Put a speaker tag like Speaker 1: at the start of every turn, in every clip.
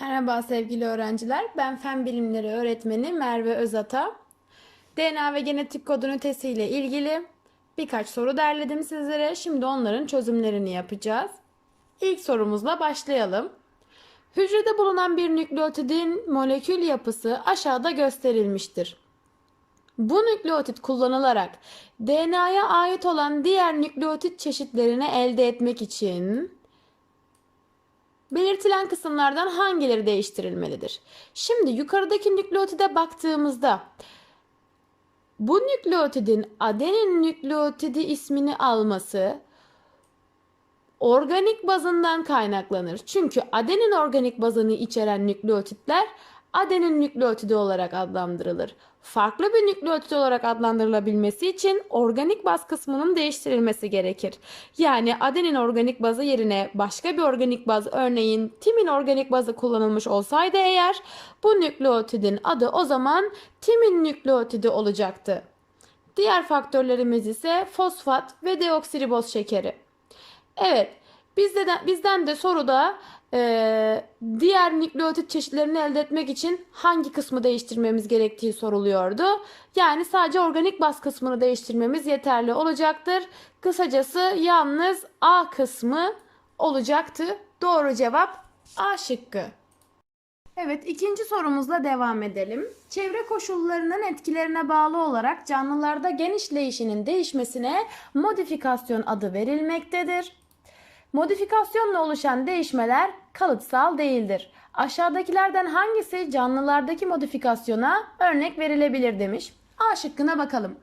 Speaker 1: Merhaba sevgili öğrenciler. Ben Fen Bilimleri öğretmeni Merve Özata. DNA ve genetik kod ünitesi ile ilgili birkaç soru derledim sizlere. Şimdi onların çözümlerini yapacağız. İlk sorumuzla başlayalım. Hücrede bulunan bir nükleotidin molekül yapısı aşağıda gösterilmiştir. Bu nükleotit kullanılarak DNA'ya ait olan diğer nükleotit çeşitlerini elde etmek için belirtilen kısımlardan hangileri değiştirilmelidir? Şimdi yukarıdaki nükleotide baktığımızda bu nükleotidin adenin nükleotidi ismini alması organik bazından kaynaklanır. Çünkü adenin organik bazını içeren nükleotitler adenin nükleotidi olarak adlandırılır. Farklı bir nükleotit olarak adlandırılabilmesi için organik baz kısmının değiştirilmesi gerekir. Yani adenin organik bazı yerine başka bir organik baz örneğin timin organik bazı kullanılmış olsaydı eğer bu nükleotidin adı o zaman timin nükleotidi olacaktı. Diğer faktörlerimiz ise fosfat ve deoksiriboz şekeri. Evet, bizde de, bizden de soruda e, diğer nükleotit çeşitlerini elde etmek için hangi kısmı değiştirmemiz gerektiği soruluyordu. Yani sadece organik baz kısmını değiştirmemiz yeterli olacaktır. Kısacası yalnız A kısmı olacaktı. Doğru cevap A şıkkı. Evet, ikinci sorumuzla devam edelim. Çevre koşullarının etkilerine bağlı olarak canlılarda gen işleyişinin değişmesine modifikasyon adı verilmektedir. Modifikasyonla oluşan değişmeler kalıtsal değildir. Aşağıdakilerden hangisi canlılardaki modifikasyona örnek verilebilir demiş. A şıkkına bakalım.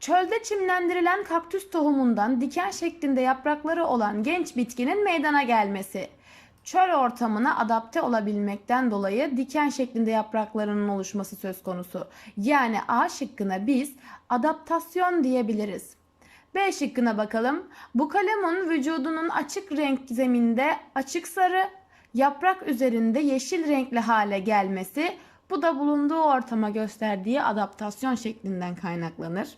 Speaker 1: Çölde çimlendirilen kaktüs tohumundan diken şeklinde yaprakları olan genç bitkinin meydana gelmesi. Çöl ortamına adapte olabilmekten dolayı diken şeklinde yapraklarının oluşması söz konusu. Yani A şıkkına biz adaptasyon diyebiliriz. B şıkkına bakalım. Bu kalemun vücudunun açık renk zeminde açık sarı, yaprak üzerinde yeşil renkli hale gelmesi bu da bulunduğu ortama gösterdiği adaptasyon şeklinden kaynaklanır.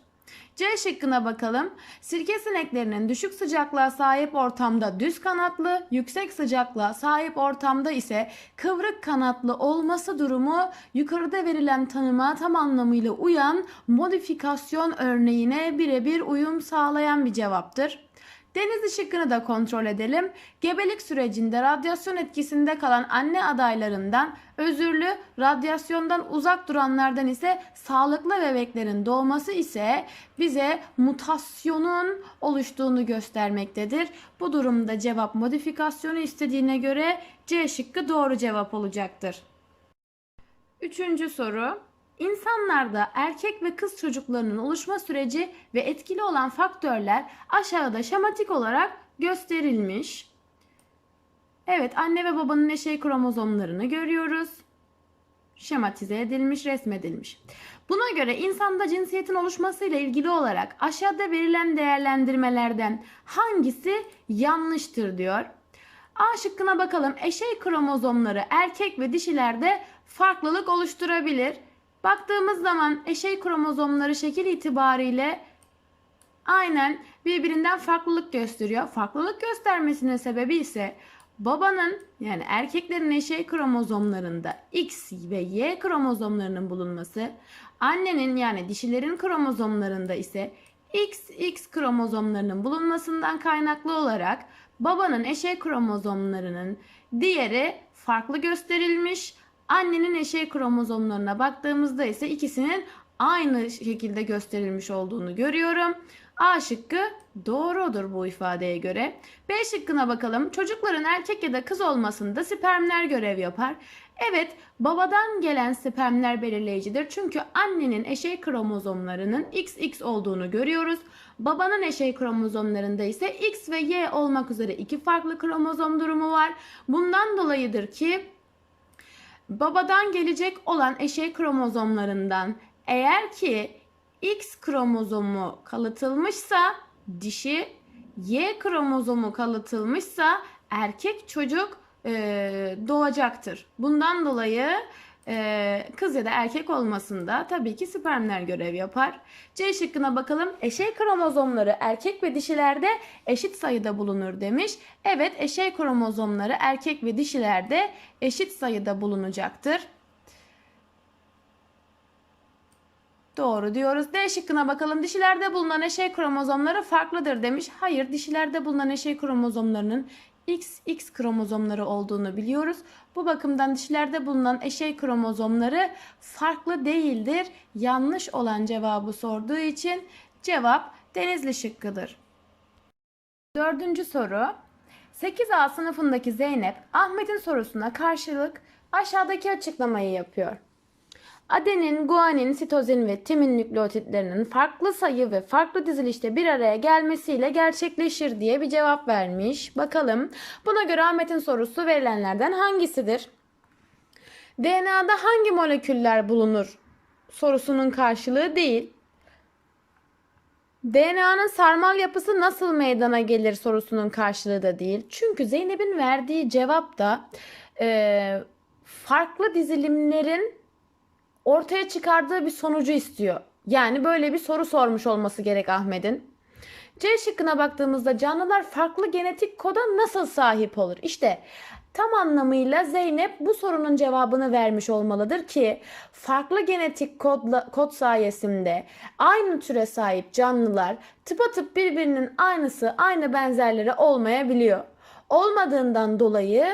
Speaker 1: C şıkkına bakalım. Sirke sineklerinin düşük sıcaklığa sahip ortamda düz kanatlı, yüksek sıcaklığa sahip ortamda ise kıvrık kanatlı olması durumu yukarıda verilen tanıma tam anlamıyla uyan modifikasyon örneğine birebir uyum sağlayan bir cevaptır. Deniz ışıkını da kontrol edelim. Gebelik sürecinde radyasyon etkisinde kalan anne adaylarından özürlü, radyasyondan uzak duranlardan ise sağlıklı bebeklerin doğması ise bize mutasyonun oluştuğunu göstermektedir. Bu durumda cevap modifikasyonu istediğine göre C şıkkı doğru cevap olacaktır. Üçüncü soru. İnsanlarda erkek ve kız çocuklarının oluşma süreci ve etkili olan faktörler aşağıda şematik olarak gösterilmiş. Evet, anne ve babanın eşey kromozomlarını görüyoruz. Şematize edilmiş, resmedilmiş. Buna göre insanda cinsiyetin oluşmasıyla ilgili olarak aşağıda verilen değerlendirmelerden hangisi yanlıştır diyor. A şıkkına bakalım. Eşey kromozomları erkek ve dişilerde farklılık oluşturabilir. Baktığımız zaman eşey kromozomları şekil itibariyle aynen birbirinden farklılık gösteriyor. Farklılık göstermesinin sebebi ise babanın yani erkeklerin eşey kromozomlarında X ve Y kromozomlarının bulunması, annenin yani dişilerin kromozomlarında ise XX kromozomlarının bulunmasından kaynaklı olarak babanın eşey kromozomlarının diğeri farklı gösterilmiş. Annenin eşey kromozomlarına baktığımızda ise ikisinin aynı şekilde gösterilmiş olduğunu görüyorum. A şıkkı doğrudur bu ifadeye göre. B şıkkına bakalım. Çocukların erkek ya da kız olmasında spermler görev yapar. Evet, babadan gelen spermler belirleyicidir. Çünkü annenin eşey kromozomlarının XX olduğunu görüyoruz. Babanın eşey kromozomlarında ise X ve Y olmak üzere iki farklı kromozom durumu var. Bundan dolayıdır ki babadan gelecek olan eşey kromozomlarından eğer ki X kromozomu kalıtılmışsa dişi, Y kromozomu kalıtılmışsa erkek çocuk e, doğacaktır. Bundan dolayı e, kız ya da erkek olmasında tabii ki spermler görev yapar. C şıkkına bakalım. Eşey kromozomları erkek ve dişilerde eşit sayıda bulunur demiş. Evet eşey kromozomları erkek ve dişilerde eşit sayıda bulunacaktır. Doğru diyoruz. D şıkkına bakalım. Dişilerde bulunan eşey kromozomları farklıdır demiş. Hayır, dişilerde bulunan eşey kromozomlarının XX kromozomları olduğunu biliyoruz. Bu bakımdan dişilerde bulunan eşey kromozomları farklı değildir. Yanlış olan cevabı sorduğu için cevap Denizli şıkkıdır. Dördüncü soru. 8A sınıfındaki Zeynep, Ahmet'in sorusuna karşılık aşağıdaki açıklamayı yapıyor. Adenin, guanin, sitozin ve timin nükleotitlerinin farklı sayı ve farklı dizilişte bir araya gelmesiyle gerçekleşir diye bir cevap vermiş. Bakalım buna göre Ahmet'in sorusu verilenlerden hangisidir? DNA'da hangi moleküller bulunur? Sorusunun karşılığı değil. DNA'nın sarmal yapısı nasıl meydana gelir sorusunun karşılığı da değil. Çünkü Zeynep'in verdiği cevap da e, farklı dizilimlerin ortaya çıkardığı bir sonucu istiyor. Yani böyle bir soru sormuş olması gerek Ahmet'in. C şıkkına baktığımızda canlılar farklı genetik koda nasıl sahip olur? İşte tam anlamıyla Zeynep bu sorunun cevabını vermiş olmalıdır ki farklı genetik kodla, kod sayesinde aynı türe sahip canlılar tıpatıp birbirinin aynısı, aynı benzerleri olmayabiliyor. Olmadığından dolayı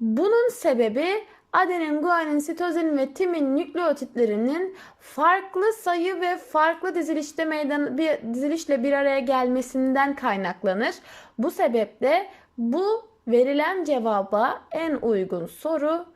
Speaker 1: bunun sebebi adenin, guanin, sitozin ve timin nükleotitlerinin farklı sayı ve farklı dizilişte meydan bir dizilişle bir araya gelmesinden kaynaklanır. Bu sebeple bu verilen cevaba en uygun soru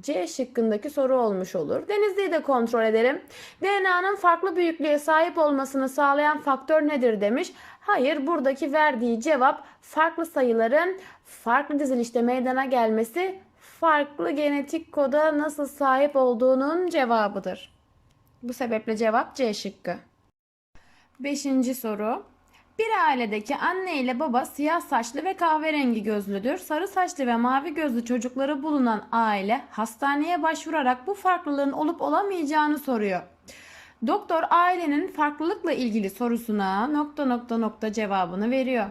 Speaker 1: C şıkkındaki soru olmuş olur. Denizli'yi de kontrol edelim. DNA'nın farklı büyüklüğe sahip olmasını sağlayan faktör nedir demiş. Hayır buradaki verdiği cevap farklı sayıların farklı dizilişte meydana gelmesi farklı genetik koda nasıl sahip olduğunun cevabıdır. Bu sebeple cevap C şıkkı. Beşinci soru. Bir ailedeki anne ile baba siyah saçlı ve kahverengi gözlüdür. Sarı saçlı ve mavi gözlü çocukları bulunan aile hastaneye başvurarak bu farklılığın olup olamayacağını soruyor. Doktor ailenin farklılıkla ilgili sorusuna nokta nokta nokta cevabını veriyor.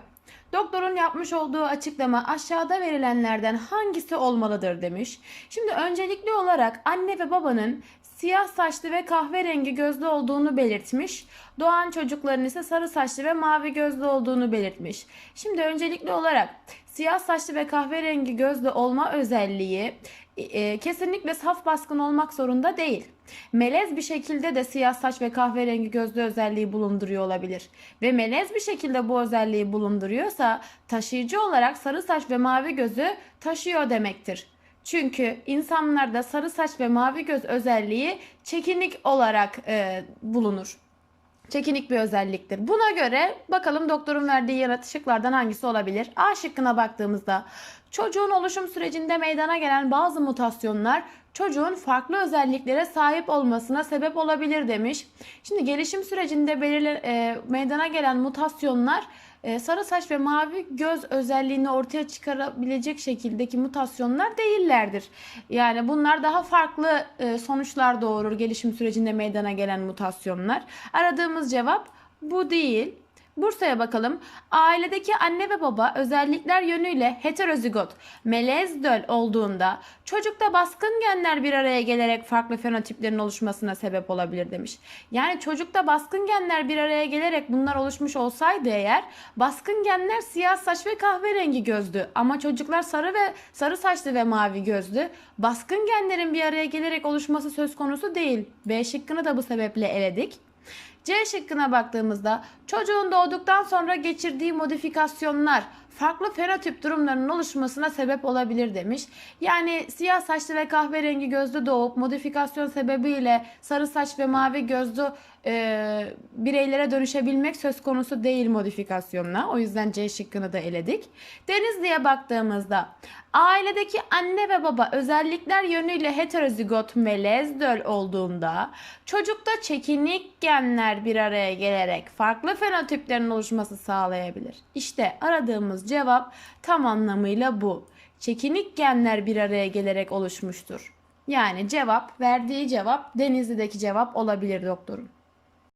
Speaker 1: Doktorun yapmış olduğu açıklama aşağıda verilenlerden hangisi olmalıdır demiş. Şimdi öncelikli olarak anne ve babanın siyah saçlı ve kahverengi gözlü olduğunu belirtmiş. Doğan çocukların ise sarı saçlı ve mavi gözlü olduğunu belirtmiş. Şimdi öncelikli olarak siyah saçlı ve kahverengi gözlü olma özelliği e, kesinlikle saf baskın olmak zorunda değil. Melez bir şekilde de siyah saç ve kahverengi gözlü özelliği bulunduruyor olabilir. Ve melez bir şekilde bu özelliği bulunduruyorsa taşıyıcı olarak sarı saç ve mavi gözü taşıyor demektir. Çünkü insanlarda sarı saç ve mavi göz özelliği çekinik olarak e, bulunur. Çekinik bir özelliktir. Buna göre bakalım doktorun verdiği yanıt şıklardan hangisi olabilir? A şıkkına baktığımızda çocuğun oluşum sürecinde meydana gelen bazı mutasyonlar çocuğun farklı özelliklere sahip olmasına sebep olabilir demiş. Şimdi gelişim sürecinde belirli e, meydana gelen mutasyonlar e, sarı saç ve mavi göz özelliğini ortaya çıkarabilecek şekildeki mutasyonlar değillerdir. Yani bunlar daha farklı e, sonuçlar doğurur gelişim sürecinde meydana gelen mutasyonlar. Aradığımız cevap bu değil. Bursa'ya bakalım. Ailedeki anne ve baba özellikler yönüyle heterozigot, melez döl olduğunda çocukta baskın genler bir araya gelerek farklı fenotiplerin oluşmasına sebep olabilir demiş. Yani çocukta baskın genler bir araya gelerek bunlar oluşmuş olsaydı eğer baskın genler siyah saç ve kahverengi gözdü ama çocuklar sarı ve sarı saçlı ve mavi gözlü. Baskın genlerin bir araya gelerek oluşması söz konusu değil. B şıkkını da bu sebeple eledik. C şıkkına baktığımızda çocuğun doğduktan sonra geçirdiği modifikasyonlar farklı fenotip durumlarının oluşmasına sebep olabilir demiş. Yani siyah saçlı ve kahverengi gözlü doğup modifikasyon sebebiyle sarı saç ve mavi gözlü e, bireylere dönüşebilmek söz konusu değil modifikasyonla. O yüzden C şıkkını da eledik. Denizli'ye baktığımızda ailedeki anne ve baba özellikler yönüyle heterozigot melez döl olduğunda çocukta çekinik genler bir araya gelerek farklı fenotiplerin oluşması sağlayabilir. İşte aradığımız cevap tam anlamıyla bu. Çekinik genler bir araya gelerek oluşmuştur. Yani cevap, verdiği cevap Denizli'deki cevap olabilir doktorum.